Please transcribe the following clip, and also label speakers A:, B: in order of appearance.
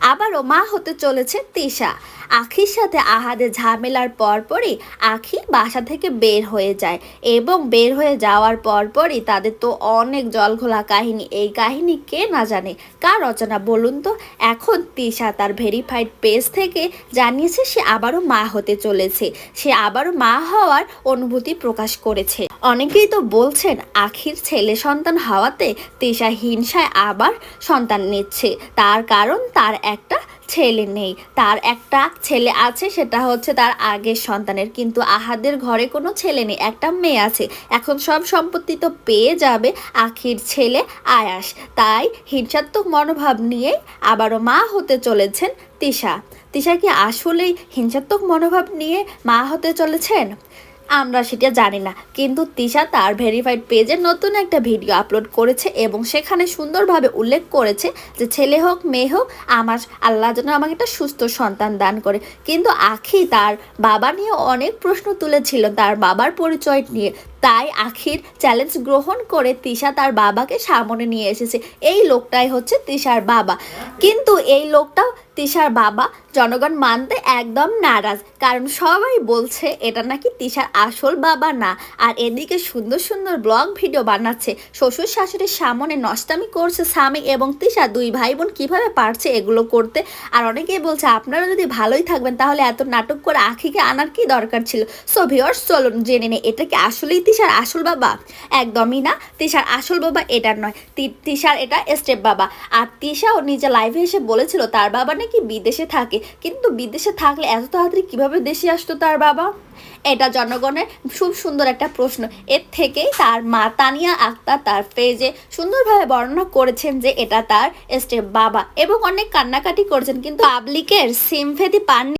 A: আবারও মা হতে চলেছে তিশা। আখির সাথে আহাদের ঝামেলার পরপরই আখি বাসা থেকে বের হয়ে যায় এবং বের হয়ে যাওয়ার পরপরই তাদের তো অনেক জলঘোলা কাহিনী। এই কাহিনী কে না জানে? কার রচনা বলুন তো? এখন তিশা তার ভেরিফাইড পেজ থেকে জানিয়েছে সে আবারও মা হতে চলেছে। সে আবারও মা হওয়ার অনুভূতি প্রকাশ করেছে। অনেকেই তো বলছেন, আখির ছেলে সন্তান হওয়াতে তিশা হিংসায় আবার সন্তান নিচ্ছে। তার কারণ তার একটা ছেলে নেই। তার একটা ছেলে আছে, সেটা হচ্ছে তার আগের সন্তানের। কিন্তু আহাদের ঘরে কোনো ছেলে নেই, একটা মেয়ে আছে। এখন সব সম্পত্তি তো পেয়ে যাবে আখির ছেলে আয়াস। তাই হিংসাত্মক মনোভাব নিয়ে আবারও মা হতে চলেছেন তিশা। তিশা কি আসলেই হিংসাত্মক মনোভাব নিয়ে মা হতে চলেছেন? আমরা সেটা জানি না। কিন্তু তিশা তার ভেরিফাইড পেজে নতুন একটা ভিডিও আপলোড করেছে এবং সেখানে সুন্দরভাবে উল্লেখ করেছে যে, ছেলে হোক, মেয়ে হোক, আমার আল্লাহ যেন আমাকে একটা সুস্থ সন্তান দান করে। কিন্তু আখি তার বাবা নিয়ে অনেক প্রশ্ন তুলেছিল, তার বাবার পরিচয় নিয়ে। তাই আখির চ্যালেঞ্জ গ্রহণ করে তিশা তার বাবাকে সামনে নিয়ে এসেছে। এই লোকটাই হচ্ছে তিশার বাবা। কিন্তু এই লোকটাও তিশার বাবা জনগণ মানতে একদম নারাজ। কারণ সবাই বলছে এটা নাকি তিশার আসল বাবা না। আর এদিকে সুন্দর সুন্দর ব্লগ ভিডিও বানাচ্ছে। শ্বশুর শাশুড়ির সামনে নষ্টামি করছে স্বামী এবং তিশা দুই ভাই বোন কীভাবে পারছে এগুলো করতে। আর অনেকেই বলছে, আপনারা যদি ভালোই থাকবেন তাহলে এত নাটক করে আখিকে আনার কি দরকার ছিল? সো ভিওর্স চলুন জেনে নে এটা কি আসলেই তিশার আসল বাবা? একদমই না। তিশার আসল বাবা এটা নয়। তিশার এটা স্টেপ বাবা। আর তিশাও নিজে লাইভে এসে বলেছিল, তার বাবা নাকি বিদেশে থাকে। কিন্তু বিদেশে থাকলে এত তাড়াতাড়ি কীভাবে দেশে আসতো তার বাবা? এটা জনগণের খুব সুন্দর একটা প্রশ্ন। এর থেকেই তার মা তানিয়া আক্তার তার পেজে সুন্দরভাবে বর্ণনা করেছেন যে এটা তার স্টেপ বাবা। এবং অনেক কান্নাকাটি করেছেন, কিন্তু পাবলিকের সিমফেদি পাননি।